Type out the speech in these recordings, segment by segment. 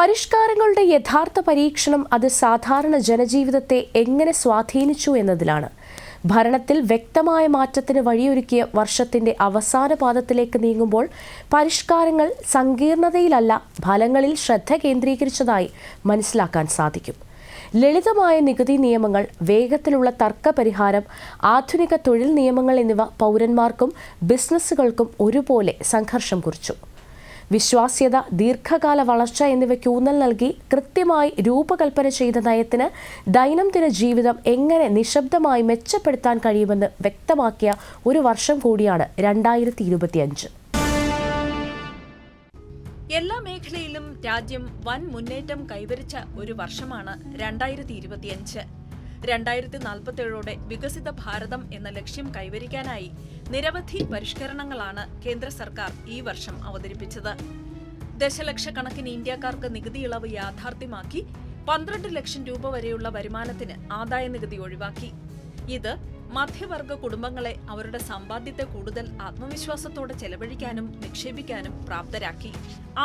പരിഷ്കാരങ്ങളുടെ യഥാർത്ഥ പരീക്ഷണം അത് സാധാരണ ജനജീവിതത്തെ എങ്ങനെ സ്വാധീനിച്ചു എന്നതിലാണ്. ഭരണത്തിൽ വ്യക്തമായ മാറ്റത്തിന് വഴിയൊരുക്കിയ വർഷത്തിന്റെ അവസാന പാദത്തിലേക്ക് നീങ്ങുമ്പോൾ പരിഷ്കാരങ്ങൾ സങ്കീർണതയിലല്ല ഫലങ്ങളിൽ ശ്രദ്ധ കേന്ദ്രീകരിച്ചതായി മനസ്സിലാക്കാൻ സാധിക്കും. ലളിതമായ നികുതി നിയമങ്ങൾ വേഗത്തിലുള്ള തർക്ക പരിഹാരം ആധുനിക തൊഴിൽ നിയമങ്ങൾ എന്നിവ പൗരന്മാർക്കും ബിസിനസ്സുകൾക്കും ഒരുപോലെ സംഘർഷം കുറിച്ചു. വിശ്വാസ്യത ദീർഘകാല വളർച്ച എന്നിവയ്ക്ക് ഊന്നൽ നൽകി കൃത്യമായി രൂപകൽപ്പന ചെയ്ത നയത്തിന് ദൈനംദിന ജീവിതം എങ്ങനെ നിശബ്ദമായി മെച്ചപ്പെടുത്താൻ കഴിയുമെന്ന് വ്യക്തമാക്കിയ ഒരു വർഷം കൂടിയാണ് രണ്ടായിരത്തി ഇരുപത്തിയഞ്ച് എല്ലാ മേഖലയിലും രാജ്യം വൻ മുന്നേറ്റം കൈവരിച്ച ഒരു വർഷമാണ് രണ്ടായിരത്തി ഇരുപത്തിയഞ്ച് രണ്ടായിരത്തി നാൽപ്പത്തേഴോടെ വികസിത ഭാരതം എന്ന ലക്ഷ്യം കൈവരിക്കാനായി നിരവധി പരിഷ്കരണങ്ങളാണ് കേന്ദ്ര സർക്കാർ ഈ വർഷം അവതരിപ്പിച്ചത്. ദശലക്ഷക്കണക്കിന് ഇന്ത്യക്കാർക്ക് നികുതി ഇളവ് യാഥാർത്ഥ്യമാക്കി പന്ത്രണ്ട് ലക്ഷം രൂപ വരെയുള്ള വരുമാനത്തിന് ആദായ നികുതി ഒഴിവാക്കി. ഇത് മധ്യവർഗ കുടുംബങ്ങളെ അവരുടെ സമ്പാദ്യത്തെ കൂടുതൽ ആത്മവിശ്വാസത്തോടെ ചെലവഴിക്കാനും നിക്ഷേപിക്കാനും പ്രാപ്തരാക്കി.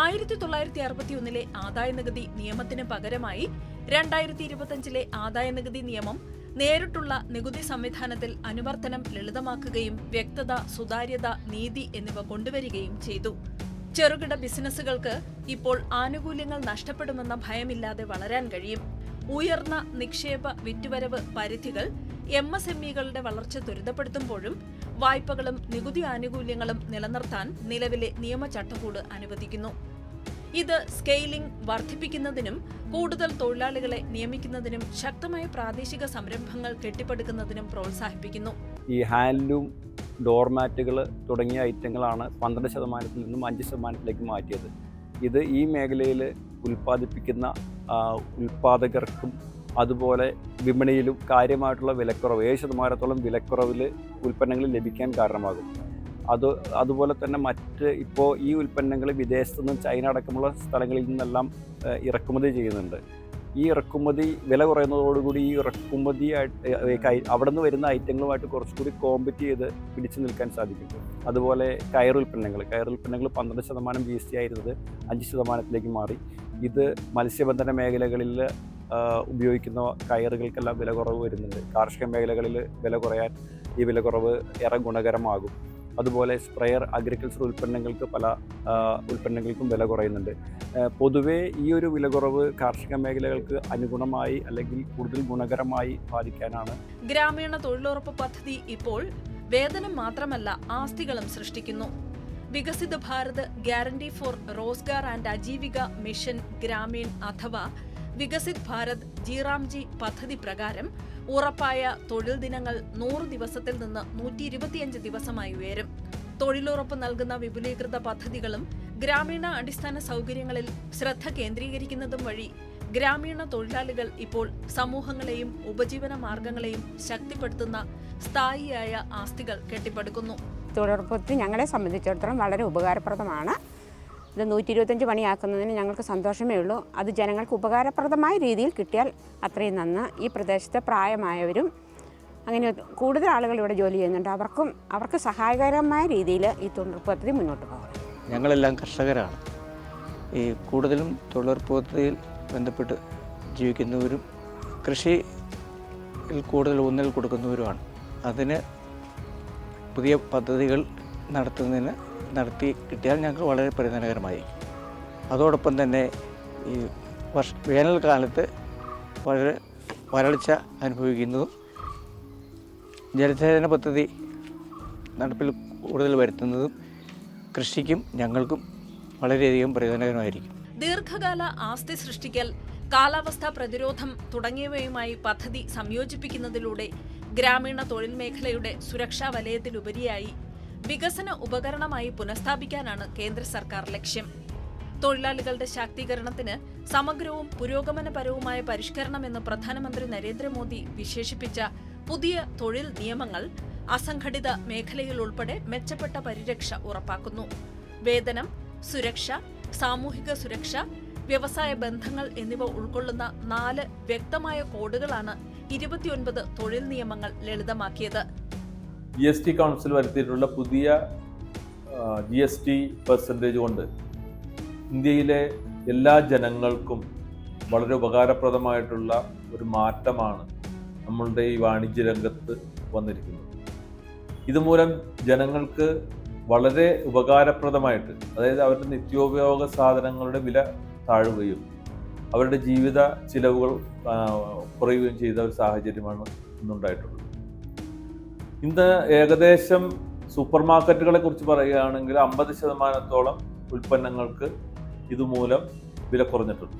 ആയിരത്തി തൊള്ളായിരത്തി അറുപത്തിയൊന്നിലെ ആദായ നികുതി നിയമത്തിന് പകരമായി രണ്ടായിരത്തി ഇരുപത്തിയഞ്ചിലെ ആദായ നികുതി നിയമം നേരിട്ടുള്ള നികുതി സംവിധാനത്തിൽ അനുവർത്തനം ലളിതമാക്കുകയും വ്യക്തത സുതാര്യത നീതി എന്നിവ കൊണ്ടുവരികയും ചെയ്തു. ചെറുകിട ബിസിനസ്സുകൾക്ക് ഇപ്പോൾ ആനുകൂല്യങ്ങൾ നഷ്ടപ്പെടുമെന്ന ഭയമില്ലാതെ വളരാൻ കഴിയും. ഉയർന്ന നിക്ഷേപ വിറ്റുവരവ് പരിധികൾ എം എസ് എം ഇകളുടെ വളർച്ച ത്വരിതപ്പെടുത്തുമ്പോഴും വായ്പകളും നികുതി ആനുകൂല്യങ്ങളും നിലനിർത്താൻ നിലവിലെ നിയമചട്ടക്കൂട് അനുവദിക്കുന്നു. ഇത് സ്കെയിലിംഗ് വർദ്ധിപ്പിക്കുന്നതിനും കൂടുതൽ തൊഴിലാളികളെ നിയമിക്കുന്നതിനും ശക്തമായ പ്രാദേശിക സംരംഭങ്ങൾ കെട്ടിപ്പടുക്കുന്നതിനും പ്രോത്സാഹിപ്പിക്കുന്നു. ഈ ഹാൻഡ്ലൂം ഡോർമാറ്റുകൾ തുടങ്ങിയ ഐറ്റങ്ങളാണ് പന്ത്രണ്ട് ശതമാനത്തിൽ നിന്നും അഞ്ച് ശതമാനത്തിലേക്ക് മാറ്റിയത്. ഇത് ഈ മേഖലയിൽ ഉൽപ്പാദിപ്പിക്കുന്ന ഉൽപ്പാദകർക്കും അതുപോലെ വിപണിയിലും കാര്യമായിട്ടുള്ള വിലക്കുറവ് ഏഴ് ശതമാനത്തോളം വിലക്കുറവിൽ ഉൽപ്പന്നങ്ങൾ ലഭിക്കാൻ കാരണമാകും. അത് അതുപോലെ തന്നെ മറ്റ് ഇപ്പോൾ ഈ ഉൽപ്പന്നങ്ങൾ വിദേശത്തു നിന്നും ചൈന അടക്കമുള്ള സ്ഥലങ്ങളിൽ നിന്നെല്ലാം ഇറക്കുമതി ചെയ്യുന്നുണ്ട്. ഈ ഇറക്കുമതി വില കുറയുന്നതോടുകൂടി ഈ ഇറക്കുമതി അവിടെ നിന്ന് വരുന്ന ഐറ്റങ്ങളുമായിട്ട് കുറച്ചുകൂടി കോമ്പറ്റ് ചെയ്ത് പിടിച്ചു നിൽക്കാൻ സാധിക്കും. അതുപോലെ കയർ ഉൽപ്പന്നങ്ങൾ കയർ ഉൽപ്പന്നങ്ങൾ പന്ത്രണ്ട് ശതമാനം ജി എസ് ടി ആയിരുന്നത് അഞ്ച് ശതമാനത്തിലേക്ക് മാറി. ഇത് മത്സ്യബന്ധന മേഖലകളിൽ ഉപയോഗിക്കുന്ന കയറുകൾക്കെല്ലാം വില കുറവ് വരുന്നുണ്ട്. കാർഷിക മേഖലകളിൽ വില കുറയാൻ ഈ വില കുറവ് ഏറെ ഗുണകരമാകും. അതുപോലെ സ്പ്രെയർ അഗ്രികൾച്ചർ ഉൽപ്പന്നങ്ങൾക്ക് പല ഉൽപ്പന്നങ്ങൾക്കും വില കുറയുന്നുണ്ട്. പൊതുവേ ഈ ഒരു വില കുറവ് കാർഷിക മേഖലകൾക്ക് അനുഗുണമായി അല്ലെങ്കിൽ കൂടുതൽ ഗുണകരമായി ബാധിക്കാനാണ്. ഗ്രാമീണ തൊഴിലുറപ്പ് പദ്ധതി ഇപ്പോൾ വേതനം മാത്രമല്ല ആസ്തികളും സൃഷ്ടിക്കുന്നു. Viksit Bharat guarantee for Rozgar and Ajeevika mission Gramin അഥവാ വികസിത് ഭാരത് ജിറാംജി പദ്ധതി പ്രകാരം ഉറപ്പായ തൊഴിൽ ദിനങ്ങൾ നൂറ് ദിവസത്തിൽ നിന്ന് നൂറ്റി ഇരുപത്തിയഞ്ച് ദിവസമായി ഉയരും. തൊഴിലുറപ്പ് നൽകുന്ന വിപുലീകൃത പദ്ധതികളും ഗ്രാമീണ അടിസ്ഥാന സൗകര്യങ്ങളിൽ ശ്രദ്ധ കേന്ദ്രീകരിക്കുന്നതും വഴി ഗ്രാമീണ തൊഴിലാളികൾ ഇപ്പോൾ സമൂഹങ്ങളെയും ഉപജീവന മാർഗങ്ങളെയും ശക്തിപ്പെടുത്തുന്ന സ്ഥായിയായ ആസ്തികൾ കെട്ടിപ്പടുക്കുന്നു. തൊഴിലുറപ്പ് ഞങ്ങളെ സംബന്ധിച്ചിടത്തോളം വളരെ ഉപകാരപ്രദമാണ്. ഇത് നൂറ്റി ഇരുപത്തഞ്ച് പണിയാക്കുന്നതിന് ഞങ്ങൾക്ക് സന്തോഷമേ ഉള്ളൂ. അത് ജനങ്ങൾക്ക് ഉപകാരപ്രദമായ രീതിയിൽ കിട്ടിയാൽ അത്രയും നന്ന് ഈ പ്രദേശത്തെ പ്രായമായവരും അങ്ങനെ കൂടുതൽ ആളുകൾ ഇവിടെ ജോലി ചെയ്യുന്നുണ്ട്. അവർക്കും അവർക്ക് സഹായകരമായ രീതിയിൽ ഈ തൊഴിലുറപ്പ് പദ്ധതി മുന്നോട്ട് പോകാം. ഞങ്ങളെല്ലാം കർഷകരാണ്. ഈ കൂടുതലും തൊഴിലുറപ്പ് പദ്ധതിയിൽ ബന്ധപ്പെട്ട് ജീവിക്കുന്നവരും കൃഷിയിൽ കൂടുതൽ ഊന്നൽ കൊടുക്കുന്നവരുമാണ്. അതിന് പുതിയ പദ്ധതികൾ നടത്തുന്നതിന് നടത്തി കിട്ടിയാൽ ഞങ്ങൾക്ക് വളരെ പ്രയോജനകരമായി അതോടൊപ്പം തന്നെ ഈ വർഷ വേനൽക്കാലത്ത് വളരെ വരൾച്ച അനുഭവിക്കുന്നതും ജലസേചന പദ്ധതി നടപ്പിൽ കൂടുതൽ വരുത്തുന്നതും കൃഷിക്കും ഞങ്ങൾക്കും വളരെയധികം പ്രയോജനകരമായിരിക്കും ദീർഘകാല ആസ്തി സൃഷ്ടിക്കൽ കാലാവസ്ഥാ പ്രതിരോധം തുടങ്ങിയവയുമായി പദ്ധതി സംയോജിപ്പിക്കുന്നതിലൂടെ ഗ്രാമീണ തൊഴിൽ മേഖലയുടെ സുരക്ഷാ വലയത്തിലുപരിയായി വികസന ഉപകരണമായി പുനഃസ്ഥാപിക്കാനാണ് കേന്ദ്ര സർക്കാർ ലക്ഷ്യം. തൊഴിലാളികളുടെ ശാക്തീകരണത്തിന് സമഗ്രവും പുരോഗമനപരവുമായ പരിഷ്കരണമെന്ന് പ്രധാനമന്ത്രി നരേന്ദ്രമോദി വിശേഷിപ്പിച്ച പുതിയ തൊഴിൽ നിയമങ്ങൾ അസംഘടിത മേഖലയിൽ ഉൾപ്പെടെ മെച്ചപ്പെട്ട പരിരക്ഷ ഉറപ്പാക്കുന്നു. വേതനം സുരക്ഷ സാമൂഹിക സുരക്ഷ വ്യവസായ ബന്ധങ്ങൾ എന്നിവ ഉൾക്കൊള്ളുന്ന നാല് വ്യക്തമായ കോഡുകളാണ് ഇരുപത്തിയൊൻപത് തൊഴിൽ നിയമങ്ങൾ ലളിതമാക്കിയത്. ജി എസ് ടി കൗൺസിൽ വരുത്തിയിട്ടുള്ള പുതിയ ജി എസ് ടി പെർസെന്റേജ് കൊണ്ട് ഇന്ത്യയിലെ എല്ലാ ജനങ്ങൾക്കും വളരെ ഉപകാരപ്രദമായിട്ടുള്ള ഒരു മാറ്റമാണ് നമ്മളുടെ ഈ വാണിജ്യ രംഗത്ത് വന്നിരിക്കുന്നത്. ഇതുമൂലം ജനങ്ങൾക്ക് വളരെ ഉപകാരപ്രദമായിട്ട് അതായത് അവരുടെ നിത്യോപയോഗ സാധനങ്ങളുടെ വില താഴുകയും അവരുടെ ജീവിത ചിലവുകൾ കുറയുകയും ചെയ്ത ഒരു സാഹചര്യമാണ് ഇന്നുണ്ടായിട്ടുള്ളത്. ഇന്ന് ഏകദേശം സൂപ്പർ മാർക്കറ്റുകളെ കുറിച്ച് പറയുകയാണെങ്കിൽ അമ്പത് ശതമാനത്തോളം ഉൽപ്പന്നങ്ങൾക്ക് ഇതുമൂലം വില കുറഞ്ഞിട്ടുണ്ട്.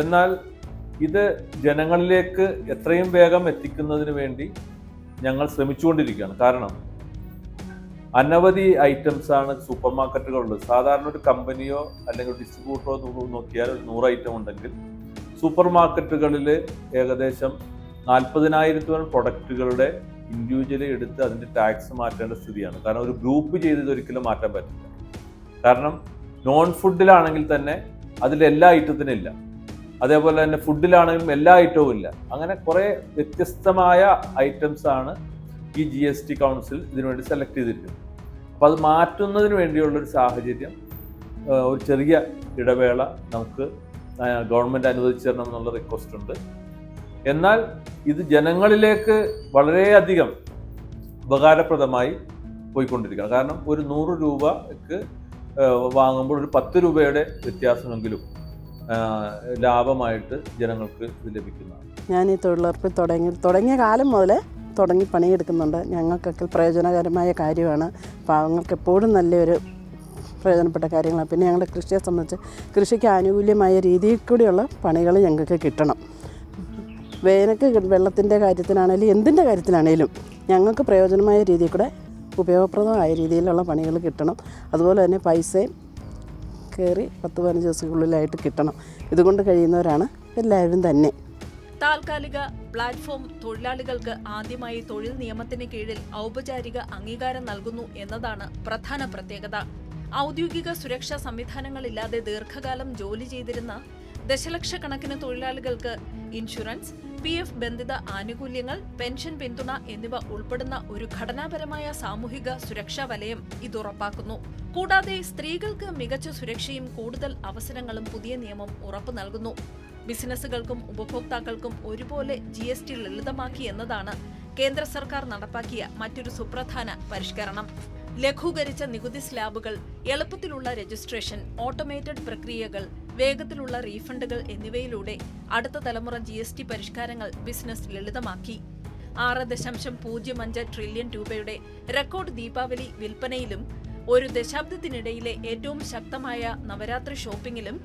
എന്നാൽ ഇത് ജനങ്ങളിലേക്ക് എത്രയും വേഗം എത്തിക്കുന്നതിന് വേണ്ടി ഞങ്ങൾ ശ്രമിച്ചുകൊണ്ടിരിക്കുകയാണ്. കാരണം അനവധി ഐറ്റംസ് ആണ് സൂപ്പർ മാർക്കറ്റുകളുള്ളത് സാധാരണ ഒരു കമ്പനിയോ അല്ലെങ്കിൽ ഡിസ്ട്രിബ്യൂട്ടറോ നോക്കിയാൽ നൂറ് ഐറ്റം ഉണ്ടെങ്കിൽ സൂപ്പർ മാർക്കറ്റുകളിൽ ഏകദേശം നാൽപ്പതിനായിരത്തോളം പ്രൊഡക്റ്റുകളുടെ ഇൻഡിവിജ്വലി എടുത്ത് അതിന്റെ ടാക്സ് മാറ്റേണ്ട സ്ഥിതിയാണ്. കാരണം ഒരു ഗ്രൂപ്പ് ചെയ്തത് ഒരിക്കലും മാറ്റാൻ പറ്റില്ല. കാരണം നോൺ ഫുഡിലാണെങ്കിൽ തന്നെ അതിൽ എല്ലാ ഐറ്റത്തിനും ഇല്ല. അതേപോലെ തന്നെ ഫുഡിലാണെങ്കിലും എല്ലാ ഐറ്റവും ഇല്ല. അങ്ങനെ കുറേ വ്യത്യസ്തമായ ഐറ്റംസ് ആണ് ഈ ജി എസ് ടി കൗൺസിൽ ഇതിനുവേണ്ടി സെലക്ട് ചെയ്തിരിക്കുന്നത്. അപ്പോൾ അത് മാറ്റുന്നതിന് വേണ്ടിയുള്ള ഒരു സാഹചര്യം ഒരു ചെറിയ ഇടവേള നമുക്ക് ഗവൺമെന്റ് അനുവദിച്ചു തരണം എന്നുള്ള റിക്വസ്റ്റ് ഉണ്ട്. എന്നാൽ ഇത് ജനങ്ങളിലേക്ക് വളരെയധികം ഉപകാരപ്രദമായി പോയിക്കൊണ്ടിരിക്കുകയാണ്. കാരണം ഒരു നൂറ് രൂപക്ക് വാങ്ങുമ്പോൾ ഒരു പത്ത് രൂപയുടെ വ്യത്യാസമെങ്കിലും ലാഭമായിട്ട് ജനങ്ങൾക്ക് ഇത് ലഭിക്കുന്നതാണ്. ഞാൻ ഈ തൊഴിലുറപ്പിൽ തുടങ്ങി തുടങ്ങിയ കാലം മുതൽ തുടങ്ങി പണിയെടുക്കുന്നുണ്ട്. ഞങ്ങൾക്കൊക്കെ പ്രയോജനകരമായ കാര്യമാണ്. പാവങ്ങൾക്ക് എപ്പോഴും നല്ലൊരു പ്രയോജനപ്പെട്ട കാര്യങ്ങളാണ്. പിന്നെ ഞങ്ങളുടെ കൃഷിയെ സംബന്ധിച്ച് കൃഷിക്ക് ആനുകൂല്യമായ രീതിയിൽ കൂടിയുള്ള പണികൾ ഞങ്ങൾക്ക് കിട്ടണം. വേനൽക്ക് വെള്ളത്തിന്റെ കാര്യത്തിനാണേലും എന്തിന്റെ കാര്യത്തിനാണേലും ഞങ്ങൾക്ക് പ്രയോജനമായ രീതിയിൽ കൂടെ ഉപയോഗപ്രദമായ രീതിയിലുള്ള പണികൾ കിട്ടണം. അതുപോലെ തന്നെ പൈസയും കയറി പത്ത് പതിനഞ്ച് ദിവസത്തിനുള്ളിലായിട്ട് കിട്ടണം. ഇതുകൊണ്ട് കഴിയുന്നവരാണ് എല്ലാവരും തന്നെ. താൽക്കാലിക പ്ലാറ്റ്ഫോം തൊഴിലാളികൾക്ക് ആദ്യമായി തൊഴിൽ നിയമത്തിന് കീഴിൽ ഔപചാരിക അംഗീകാരം നൽകുന്നു എന്നതാണ് പ്രധാന പ്രത്യേകത. ഔദ്യോഗിക സുരക്ഷാ സംവിധാനങ്ങളില്ലാതെ ദീർഘകാലം ജോലി ചെയ്തിരുന്ന ദശലക്ഷക്കണക്കിന് തൊഴിലാളികൾക്ക് ഇൻഷുറൻസ് പി എഫ് ബന്ധിത ആനുകൂല്യങ്ങൾ പെൻഷൻ പിന്തുണ എന്നിവ ഉൾപ്പെടുന്ന ഒരു ഘടനാപരമായ സാമൂഹിക സുരക്ഷാ വലയം ഇത് ഉറപ്പാക്കുന്നു. കൂടാതെ സ്ത്രീകൾക്ക് മികച്ച സുരക്ഷയും കൂടുതൽ അവസരങ്ങളും പുതിയ നിയമം ഉറപ്പു നൽകുന്നു. ബിസിനസ്സുകൾക്കും ഉപഭോക്താക്കൾക്കും ഒരുപോലെ ജി എസ് ടി ലളിതമാക്കി എന്നതാണ് കേന്ദ്ര സർക്കാർ നടപ്പാക്കിയ മറ്റൊരു സുപ്രധാന പരിഷ്കരണം. ലഘൂകരിച്ച നികുതി സ്ലാബുകൾ എളുപ്പത്തിലുള്ള രജിസ്ട്രേഷൻ ഓട്ടോമേറ്റഡ് പ്രക്രിയകൾ വേഗത്തിലുള്ള റീഫണ്ടുകൾ എന്നിവയിലൂടെ അടുത്ത തലമുറ ജി എസ് ടി പരിഷ്കാരങ്ങൾ ബിസിനസ് ലളിതമാക്കി. ആറ് ദശാംശം പൂജ്യം അഞ്ച് ട്രില്യൺ രൂപയുടെ റെക്കോർഡ് ദീപാവലി വിൽപ്പനയിലും ഒരു ദശാബ്ദത്തിനിടയിലെ ഏറ്റവും ശക്തമായ നവരാത്രി ഷോപ്പിംഗിലും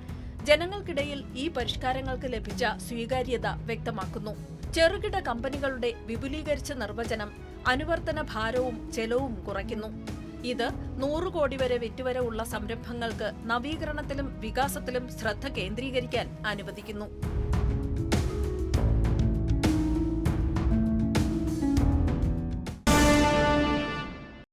ജനങ്ങൾക്കിടയിൽ ഈ പരിഷ്കാരങ്ങൾക്ക് ലഭിച്ച സ്വീകാര്യത വ്യക്തമാക്കുന്നു. ചെറുകിട കമ്പനികളുടെ വിപുലീകരിച്ച നിർവചനം അനുവർത്തന ഭാരവും ചെലവും കുറയ്ക്കുന്നു. ഇത് നൂറ് കോടി വരെ വിറ്റുവരെ ഉള്ള സംരംഭങ്ങൾക്ക് നവീകരണത്തിലും വികാസത്തിലും ശ്രദ്ധ കേന്ദ്രീകരിക്കാൻ അനുവദിക്കുന്നു.